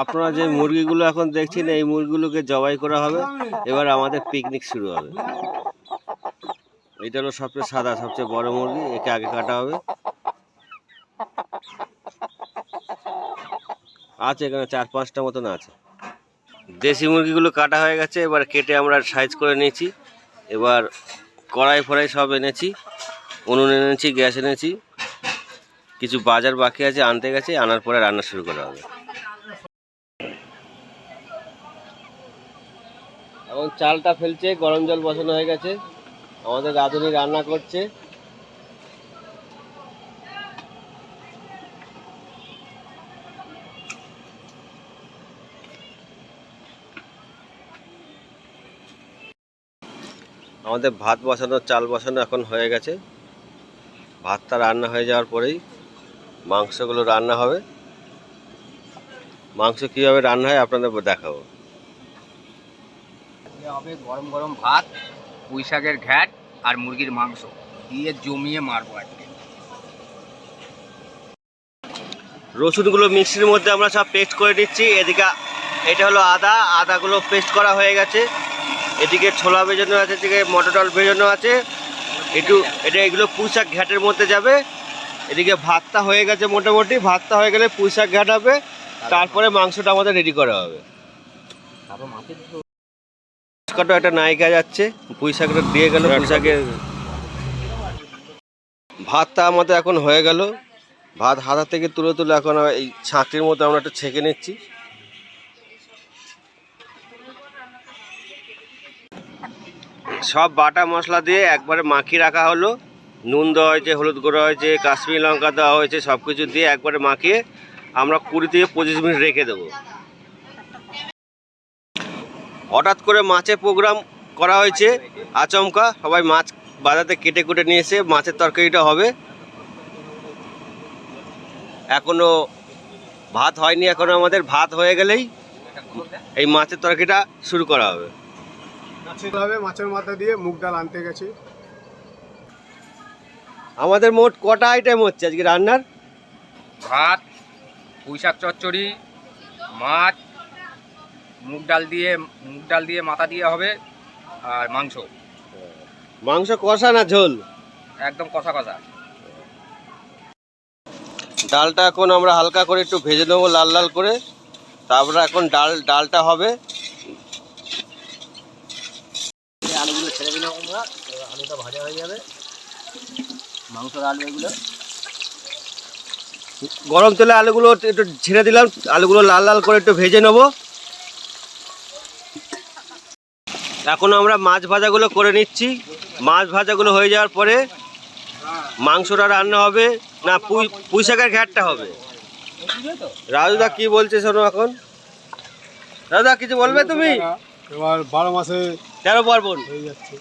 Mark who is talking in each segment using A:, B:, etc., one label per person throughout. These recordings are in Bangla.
A: আপনারা যে মুরগিগুলো এখন দেখছেন, এই মুরগিগুলোকে জবাই করা হবে। এবার আমাদের পিকনিক শুরু হবে। এটা হলো সবচেয়ে সাদা, সবচেয়ে বড় মুরগি, একে আগে কাটা হবে। আছে এখানে চার পাঁচটা মতন আছে। দেশি মুরগিগুলো কাটা হয়ে গেছে, এবার কেটে আমরা সাইজ করে নিয়েছি। এবার কড়াই ফড়াই সব এনেছি। উনুন এনেছি, গ্যাস এনেছি। কিছু বাজার বাকি আছে, আনতে গেছে, আনার পরে রান্না শুরু করা হবে। এখন চালটা ফেলছে, গরম জল বসানো হয়ে গেছে। আমাদের রাঁধুনি রান্না করছে। আমাদের ভাত বসানো, চাল বসানো এখন হয়ে গেছে। ভাতটা রান্না হয়ে যাওয়ার পরেই মাংসগুলো রান্না হবে। মাংস কীভাবে রান্না হয় আপনাদের দেখাবো।
B: হবে গরম গরম ভাত পুঁই শাকের ঘ্যাট আর মুরগির মাংস দিয়ে জমিয়ে মারবো আজকে।
A: রসুনগুলো মিক্সির মধ্যে আমরা সব পেস্ট করে নিচ্ছি। এদিকে এটা হলো আদা আদাগুলো পেস্ট করা হয়ে গেছে। এদিকে ছোলা ভেজানো আছে এদিকে মটর ডাল ভেজানো আছে। একটু, এটা এগুলো পুঁইশাক ঘ্যাটের মধ্যে যাবে। এদিকে ভাতটা হয়ে গেছে মোটামুটি, ভাতটা হয়ে গেলে পুঁইশাক ঘ্যাট হবে। তারপরে মাংসটা আমাদের রেডি করা হবে। একটা নায়িকা যাচ্ছে পুঁইশাকটা দিয়ে গেল, পুঁইশাকের ভাতটা আমাদের এখন হয়ে গেল। ভাত হাতা থেকে তুলে তুলে এখন এই ছাঁকটির মধ্যে আমরা একটু ছেঁকে নিচ্ছি। সব বাটা মশলা দিয়ে একবারে মাখিয়ে রাখা হলো। নুন দেওয়া হয়েছে, হলুদ গুঁড়ো হয়েছে, কাশ্মীরি লঙ্কা দেওয়া হয়েছে সব কিছু দিয়ে একবারে মাখিয়ে আমরা কুড়ি থেকে পঁচিশ মিনিট রেখে দেবো। হঠাৎ করে মাছের প্রোগ্রাম করা হয়েছে, আচমকা। সবাই মাছ বাজাতে কেটে কুটে নিয়ে এসে মাছের তরকারিটা হবে। এখনও ভাত হয়নি, এখনও আমাদের ভাত হয়ে গেলেই এই মাছের তরকারিটা শুরু করা হবে।
C: মাছের হবে মাছের মাথা দিয়ে মুগ ডাল আনতে গেছি।
A: আমাদের মোট কটা আইটেম হচ্ছে আজকে রান্নার?
B: ভাত পুঁই শাক চচ্চড়ি মাছ মুগ ডাল দিয়ে মুগ ডাল দিয়ে মাথা দিয়ে হবে আর মাংস।
A: মাংস কষা না ঝোল?
B: একদম কষা কষা।
A: ডালটা এখন আমরা হালকা করে একটু ভেজে নেব লাল লাল করে। তারপরে এখন ডাল ডালটা হবে
B: আলুগুলো ছেড়ে দিলাম আমরা আলুটা ভাজা হয়ে যাবে। মাংসর আলু এগুলো।
A: গরম তেলে আলুগুলো একটু ছেড়ে দিলাম। আলুগুলো লাল লাল করে একটু ভেজে নেব। এখন আমরা মাছ ভাজাগুলো করে নিচ্ছি। মাছ ভাজাগুলো হয়ে যাওয়ার পরে মাংসটা রান্না হবে। না পুঁই পুঁই শাকের ঘ্যাটটা হবে। রাজুদা কি বলছে শোনো এখন? রাজুদা কিছু বলবে তুমি?
C: এবার বারো মাসে
A: তেরো পার্বণ।
C: হয়ে যাচ্ছে।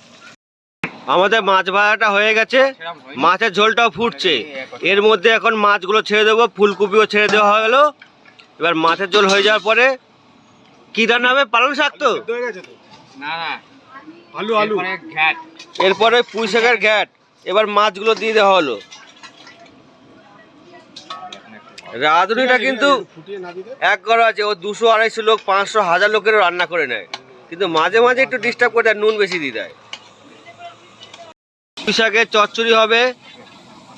A: আমাদের মাছ ভাজাটা হয়ে গেছে। মাছের ঝোলটাও ফুটছে। এর মধ্যে এখন মাছগুলো ছেড়ে দেবো ফুলকপিও ছেড়ে দেওয়া হয়ে গেলো। এবার মাছের ঝোল হয়ে যাওয়ার পরে কি রান্না হবে পালং শাক তো?
C: আলু আলু।
B: এরপরে ঘ্যাট।
A: পুঁই শাকের ঘ্যাট। এবার মাছগুলো দিয়ে দেওয়া হলো। রাঁধুনিটা কিন্তু
C: ফুটিয়ে
A: এক ঘর আছে। ও দুশো আড়াইশো লোক পাঁচশো হাজার লোকেরও রান্না করে নেয়। কিন্তু মাঝে মাঝে একটু ডিস্টার্ব করে দেয় নুন বেশি দিয়ে দেয়। শাকের চচ্চড়ি হবে।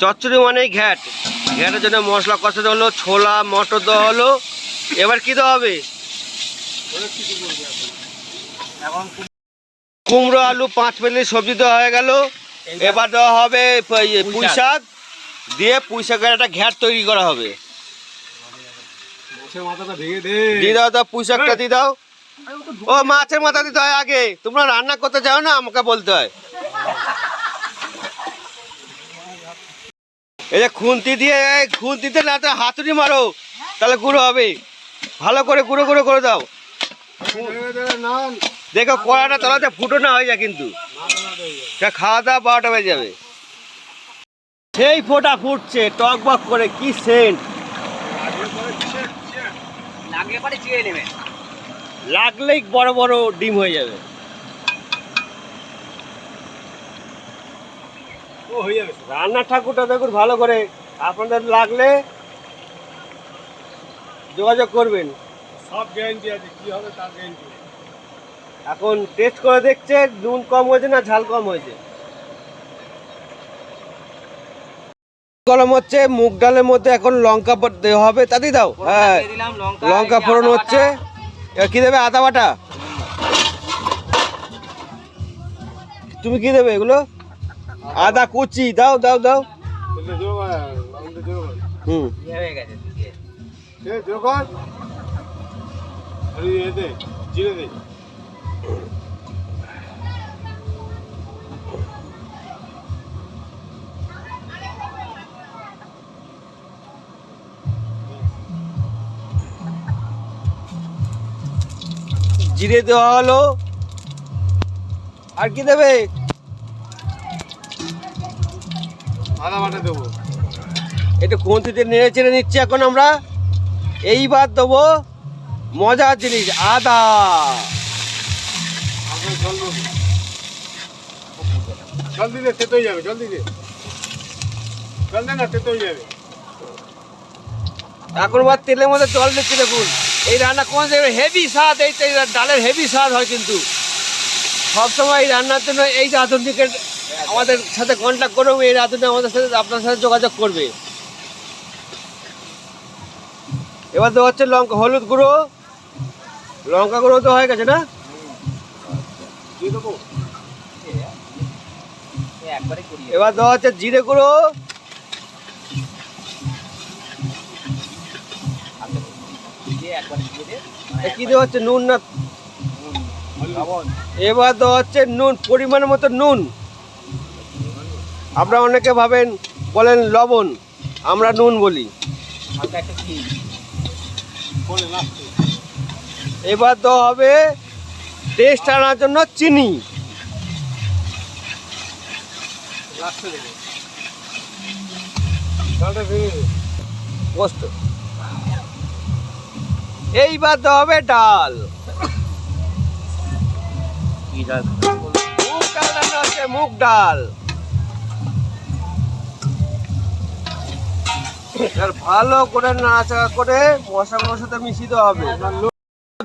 A: চচ্চড়ি মানেই ঘ্যাট। ঘ্যাটের জন্য মশলা কষাতে হলো ছোলা মটর দেওয়া হলো। এবার কি দেওয়া হবে? কুমড়ো আলু পাঁচ মিনিট সবজি দেওয়া হয়ে গেল। এবার দেওয়া হবে পুঁই শাক। দিয়ে পুঁই শাকের একটা ঘ্যাট তৈরি করা হবে। দিয়ে দাও দাও পুঁই শাকটা দিয়ে দাও। ও মাছের মাথা দিতে হয় আগে। তোমরা রান্না করতে চাও না আমাকে বলতে হয়। এই যে খুন্তি দিয়ে খুন্তিতে না তো হাতুড়ি মারো। তাহলে গুঁড়ো হবে। ভালো করে গুঁড়ো গুঁড়ো করে দাও। দেখো কড়াটা তলাতে ফুটো না হয়ে যায় কিন্তু। খাওয়া দাওয়া বারোটা বেজে যাবে। সেই ফোটা ফুটছে টক বক করে কি সেন্ট। লাগলেই বড় বড় ডিম হয়ে যাবে।
C: ও হয়ে যাবে।
A: রান্নার ঠাকুরটা দেখুন ভালো করে। আপনাদের লাগলে যোগাযোগ করবেন।
C: সব গ্যারান্টি আছে কি হবে তার গ্যারান্টি
A: এখন টেস্ট করে দেখছে নুন কম হয়েছে না ঝাল কম হয়েছে? গরম হচ্ছে মুগ ডালের মধ্যে এখন লঙ্কা দেওয়া হবে। তাতে দাও। হ্যাঁ লঙ্কা ফোড়ন হচ্ছে। কি দেবে? আদা বাটা? তুমি কি দেবে এগুলো? আদা কুচি দাও দাও দাও। হুম।
C: জিরে দে। জিরে
A: দেওয়া হলো। আর কি দেবে?
C: দেবো।
A: একটু খুন্তিতে নেড়ে চেড়ে নিচ্ছি এখন আমরা। এইবার দেবো মজার জিনিস আদা।
C: আমরা জল দেবো। জল দিলে তেতো হয়ে যাবে জল দিলে। জল না তেতো হয়ে যাবে।
A: এখন আবার তেলের মধ্যে জল দিচ্ছি দেখুন। এই রান্না কোন হেভি স্বাদ এই ডালের হেভি স্বাদ হয় কিন্তু। সবসময় এই রান্নার জন্য এই রাঁধুনিকে আমাদের সাথে কন্ট্যাক্ট করবে এই রাঁধুনি আমাদের সাথে আপনার সাথে যোগাযোগ করবে। এবার তো হচ্ছে লঙ্কা, হলুদ গুঁড়ো। লঙ্কা গুঁড়ো তো হয়ে গেছে না? এবার দেওয়া হচ্ছে জিরে গুঁড়ো। কি দেওয়া হচ্ছে? নুন না? এবার দেওয়া হচ্ছে নুন, পরিমাণ মতো নুন। আপনারা অনেকে ভাবেন বলেন লবণ আমরা নুন বলি। এবার দেওয়া হবে টেস্ট আনার জন্য চিনি। এইবার দেওয়া হবে ডাল। মুগ ডাল মুগ ডাল। এবার ভালো করে নাড়াচাড়া করে মশলাগুলোর সাথে মিশিয়ে দেওয়া হবে।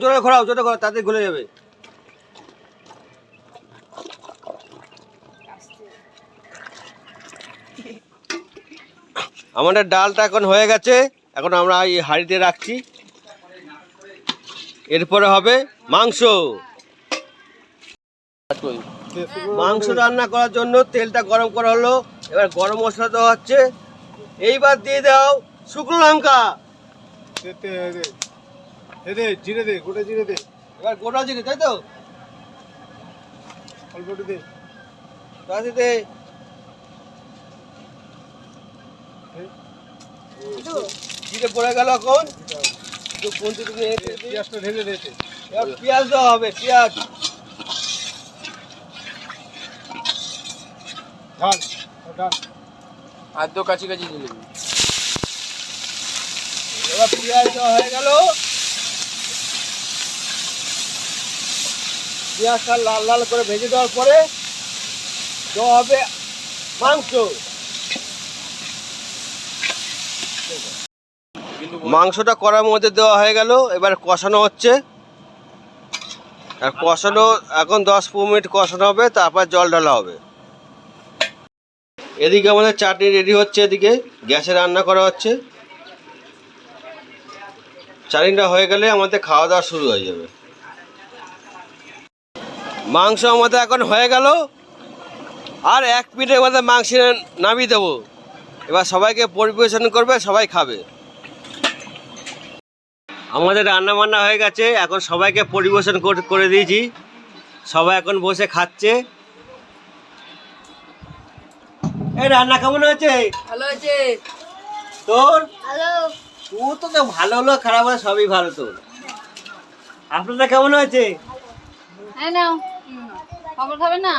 A: জোরে ঘোরাও জোরে ঘোরাও তাতে গলে যাবে। আমাদের ডালটা এখন হয়ে গেছে, এখন আমরা এই হাঁড়িতে রাখছি। এরপরে হবে মাংস। মাংস রান্না করার জন্য তেলটা গরম করা হলো, এবার গরম মশলা দেওয়া হচ্ছে। এইবার দিয়ে দাও শুকনো লঙ্কা।
C: দে জিরে দে গোটা জিরে দে।
A: এবার গোটা জিরে তাই তো?
C: অল্প দে।
A: তাতে দে। জিরে পড়ে গেল এখন।
C: পেঁয়াজটা ঢেলে
A: এবার পেঁয়াজ দেওয়া হবে পেঁয়াজ।
C: ঢাল
B: আদ্য কাছি কাছি দিলে
A: এবার পেঁয়াজ হয়ে গেল। পেঁয়াজটা লাল লাল করে ভেজে দেওয়ার পরে দেওয়া হবে মাংস। মাংসটা করার মধ্যে দেওয়া হয়ে গেল, এবার কষানো হচ্ছে। আর কষানো, এখন দশ পনেরো মিনিট কষানো হবে, তারপর জল ঢালা হবে। এদিকে আমাদের চাটনি রেডি হচ্ছে এদিকে, গ্যাসে রান্না করা হচ্ছে। চাটনিটা হয়ে গেলে আমাদের খাওয়া দাওয়া শুরু হয়ে যাবে। মাংস আমাদের এখন হয়ে গেল। আর এক পিঠের মধ্যে মাংস নামিয়ে দেবো। এবার সবাইকে পরিবেশন করবে, সবাই খাবে। আমাদের রান্না বান্না হয়ে গেছে, এখন সবাইকে পরিবেশন করে দিয়েছি। সবাই এখন বসে খাচ্ছে। এই রান্না কেমন হয়েছে?
D: ভালো আছে
A: তোর?
D: ভালো।
A: তুই তো তো ভালো হলো খারাপ হলো সবই ভালো তোর। আপনাদের কেমন হয়েছে?
D: হ্যাঁ নাও। খবর খাবে না?